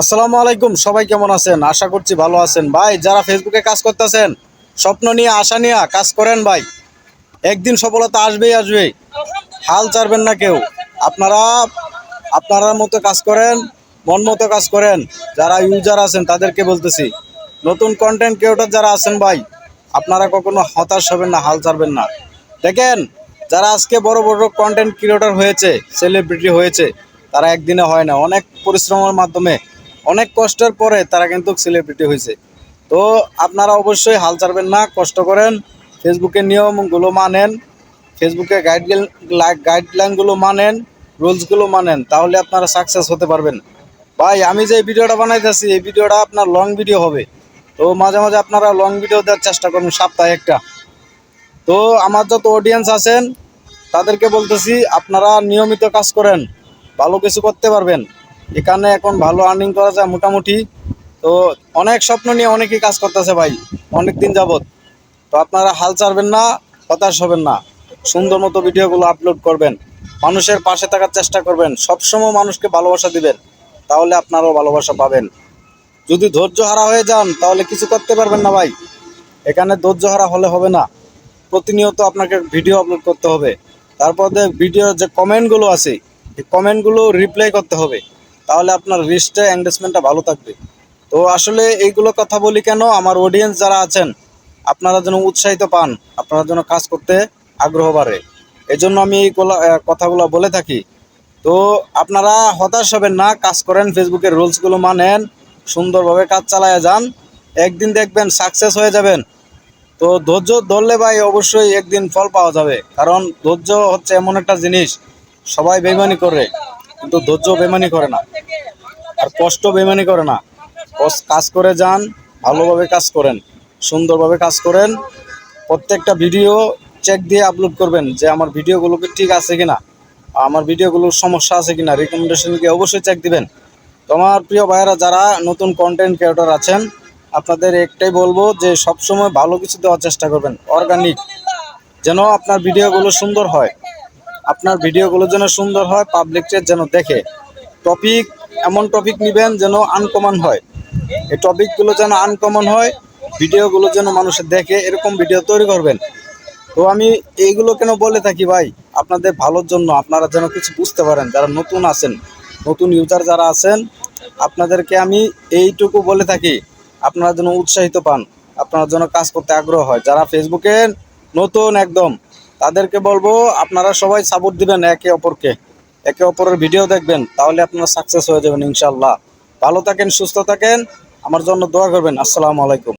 আসসালামু আলাইকুম, সবাই কেমন আছেন? আশা করছি ভালো আছেন। ভাই, যারা ফেসবুকে কাজ করতেছেন, স্বপ্ন নিয়ে, আশা নিয়ে কাজ করেন ভাই। একদিন সফলতা আসবেই আসবেই। হাল ছাড়বেন না কেউ। আপনারা আপনারা মতো কাজ করেন, মন মতো কাজ করেন। যারা ইউজার আছেন, তাদেরকে বলতেছি, নতুন কন্টেন্ট ক্রিয়েটর যারা আছেন ভাই, আপনারা কখনো হতাশ হবেন না, হাল ছাড়বেন না। দেখেন, যারা আজকে বড় বড় কন্টেন্ট ক্রিয়েটর হয়েছে সেলিব্রিটি হয়েছে, তারা একদিনে হয় না। অনেক পরিশ্রমের মাধ্যমে অনেক কষ্টের পরে তারা কিন্তু সেলিব্রিটি হয়েছে তো আপনারা অবশ্যই হাল ছাড়বেন না, কষ্ট করেন। ফেসবুকের নিয়মগুলো মানেন ফেসবুকে গাইডলাইন গাইডলাইনগুলো মানেন রুলসগুলো মানেন, তাহলে আপনারা সাকসেস হতে পারবেন। ভাই, আমি যে ভিডিওটা বানাইতেছি, এই ভিডিওটা আপনার লং ভিডিও হবে। তো মাঝে মাঝে আপনারা লং ভিডিও দেওয়ার চেষ্টা করুন, সপ্তাহে একটা। তো আমার যত অডিয়েন্স আছেন, তাদেরকে বলতেছি, আপনারা নিয়মিত কাজ করেন, ভালো কিছু করতে পারবেন। এখানে এখন ভালো আর্নিং করা যায় মোটামুটি। তো অনেক স্বপ্ন নিয়ে অনেকেই কাজ করতেছে ভাই অনেক দিন যাবত তো আপনারা হাল ছাড়বেন না, হতাশ হবেন না। সুন্দর মতো ভিডিওগুলো আপলোড করবেন। মানুষের পাশে থাকার চেষ্টা করবেন। সবসময় মানুষকে ভালোবাসা দিবেন, তাহলে আপনারাও ভালোবাসা পাবেন। যদি ধৈর্য হারা হয়ে যান, তাহলে কিছু করতে পারবেন না ভাই। এখানে ধৈর্য হারা হলে হবে না। প্রতিনিয়ত আপনাকে ভিডিও আপলোড করতে হবে। তারপর ভিডিওর যে কমেন্টগুলো আছে, এই কমেন্টগুলো রিপ্লাই করতে হবে। তাহলে আপনার রিস্টে এঙ্গেজমেন্টটা ভালো থাকবে। তো আসলে এইগুলো কথা বলি কেন? আমার অডিয়েন্স যারা আছেন, আপনারা যেন উৎসাহিত পান, আপনারা যেন কাজ করতে আগ্রহ বাড়ে। এই জন্য আমি এই গোলা- কথাগুলো বলে থাকি। তো আপনারা হতাশ হবেন না, কাজ করেন, ফেসবুকের রুলসগুলো মানেন, সুন্দরভাবে কাজ চালায় যান। একদিন দেখবেন সাকসেস হয়ে যাবেন। তো ধৈর্য ধরলে ভাই অবশ্যই একদিন ফল পাওয়া যাবে। কারণ ধৈর্য হচ্ছে এমন একটা জিনিস, সবাই বেমানি করে, কিন্তু ধৈর্য বেমানি করে না। আর কষ্ট বেমানি করে না। কাজ করে যান, ভালোভাবে কাজ করেন, সুন্দরভাবে কাজ করেন। প্রত্যেকটা ভিডিও চেক দিয়ে আপলোড করবেন যে আমার ভিডিওগুলোকে ঠিক আছে কিনা, আমার ভিডিওগুলোর সমস্যা আছে কিনা রিকমেন্ডেশনকে অবশ্যই চেক দিবেন। তো আমার প্রিয় ভাইয়েরা, যারা নতুন কন্টেন্ট ক্রিয়েটর আছেন, আপনাদের একটাই বলব যে সবসময় ভালো কিছু দেওয়ার চেষ্টা করবেন অর্গানিক যেন আপনার ভিডিওগুলো সুন্দর হয়। আপনার ভিডিওগুলো যেন সুন্দর হয় পাবলিকের যেন দেখে। টপিক এমন টপিক নেবেন যেন আনকমন হয়। এই টপিকগুলো যেন আনকমন হয় ভিডিওগুলো যেন মানুষের দেখে, এরকম ভিডিও তৈরি করবেন। তো আমি এইগুলো কেন বলে থাকি ভাই? আপনাদের ভালোর জন্য, আপনারা যেন কিছু বুঝতে পারেন, যারা নতুন আছেন, নতুন ইউজার যারা আছেন, আপনাদেরকে আমি এইটুকু বলে থাকি, আপনারা যেন উৎসাহিত পান, আপনারা যেন কাজ করতে আগ্রহ হয়। যারা ফেসবুকে নতুন একদম, তাদেরকে বলব, আপনারা সবাই সাপোর্ট দিবেন একে অপরকে। একে অপরের ভিডিও দেখবেন, তাহলে আপনারা সাকসেস হয়ে যাবেন ইনশাল্লাহ ভালো থাকেন, সুস্থ থাকেন। আমার জন্য দোয়া করবেন। আসসালামু আলাইকুম।